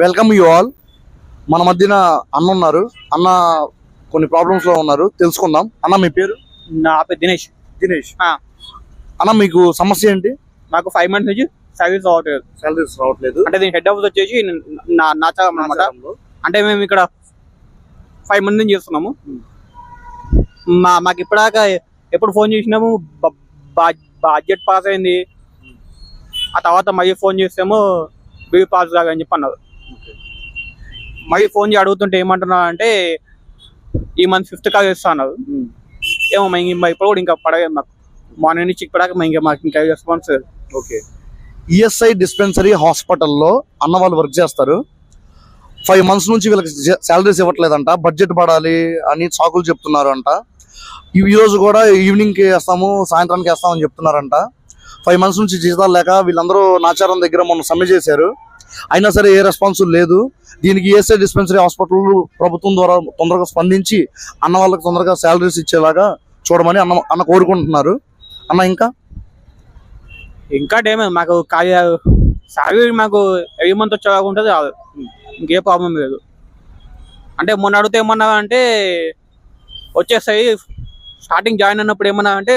Welcome you all. మన మధ్యన అన్న ఉన్నారు. అన్న కొన్ని ప్రాబ్లమ్స్లో ఉన్నారు. తెలుసుకుందాం. అన్న మీ పేరు? నా పేరు దినేష్. దినేష్. ఆ. అన్న మీకు సమస్య ఏంటి? నాకు ఫైవ్ మంత్స్ నుంచి సర్వీస్ రావట్లేదు. సాలరీస్ రావట్లేదు. అంటే దీని హెడ్ ఆఫీస్ వచ్చేసి నా నాచారం అనమాట అంటే మేము ఇక్కడ ఫైవ్ మంది నుంచి చేస్తున్నాము. మా మాకు ఇప్పటిదాకా ఎప్పుడు ఫోన్ చేసినాము బ- బ- బడ్జెట్ పాస్ అయింది. ఆ తర్వాత మళ్ళీ ఫోన్ చేస్తేమో బిల్ పాస్ కాదని చెప్పి అన్నారు. మళ్ళీ ఫోన్ చేసి అడుగుతుంటే ఏమంటున్నారు అంటే ఈ మంత్ ఫిఫ్త్ కాల్ చేస్తా అన్నారు ఏమో మా ఇంక ఇప్పుడు కూడా ఇంకా పడలేదు మాకు. మార్నింగ్ నుంచి ఇప్పటిదాకా మా ఇంకా మాకు ఇంకా రెస్పాన్స్ ఓకే. ఈఎస్ఐ డిస్పెన్సరీ హాస్పిటల్లో అన్న వాళ్ళు వర్క్ చేస్తారు. ఫైవ్ మంత్స్ నుంచి వీళ్ళకి శాలరీస్ ఇవ్వట్లేదంట. బడ్జెట్ పడాలి అని సాకులు చెప్తున్నారు అంట ఈ ఈ రోజు కూడా ఈవినింగ్కి వేస్తాము సాయంత్రానికి వేస్తామని చెప్తున్నారంట. ఫైవ్ మంత్స్ నుంచి జీతాలు లేక వీళ్ళందరూ నాచారం దగ్గర మొన్న సమ్మె చేశారు. అయినా సరే ఏ రెస్పాన్స్ లేదు. దీనికి ఈఎస్ఐ డిస్పెన్సరీ హాస్పిటల్ ప్రభుత్వం ద్వారా తొందరగా స్పందించి అన్న వాళ్ళకి తొందరగా శాలరీస్ ఇచ్చేలాగా చూడమని అన్న అన్న కోరుకుంటున్నారు. అన్న ఇంకా? ఇంకా డేమే మాకు ఖాళీ మాకు ఎవ్రీ మంత్ వచ్చేలాగా ఉంటుంది ఇంకే ప్రాబ్లం లేదు. అంటే మొన్న అడిగితే ఏమన్నా అంటే వచ్చేస్తాయి స్టార్టింగ్ జాయిన్ అయినప్పుడు ఏమన్నా అంటే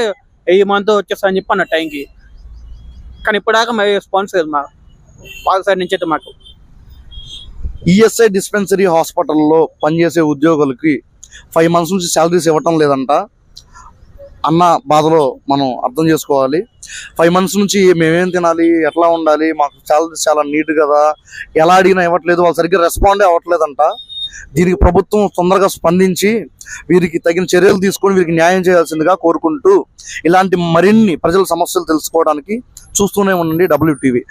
ఈ మంత్ వచ్చేస్తా అని చెప్పి అన్న టైంకి. కానీ ఇప్పటిదాకా మరి రెస్పాన్స్ లేదు మా పాకిస్తాన్ సైడ్ నుంచి అయితే మాకు. ఈఎస్ఐ డిస్పెన్సరీ హాస్పిటల్లో పనిచేసే ఉద్యోగులకి ఫైవ్ మంత్స్ నుంచి శాలరీస్ ఇవ్వటం లేదంట. అన్న బాధలో మనం అర్థం చేసుకోవాలి. ఫైవ్ మంత్స్ నుంచి మేమేం తినాలి ఎట్లా ఉండాలి మాకు శాలరీస్ చాలా నీట్ కదా. ఎలా అడిగినా ఇవ్వట్లేదు వాళ్ళు సరిగ్గా రెస్పాండే అవ్వట్లేదంట. దీనికి ప్రభుత్వం తొందరగా స్పందించి వీరికి తగిన చర్యలు తీసుకొని వీరికి న్యాయం చేయాల్సిందిగా కోరుకుంటూ ఇలాంటి మరిన్ని ప్రజల సమస్యలు తెలుసుకోవడానికి చూస్తూనే ఉండండి డబ్ల్యూటీవీ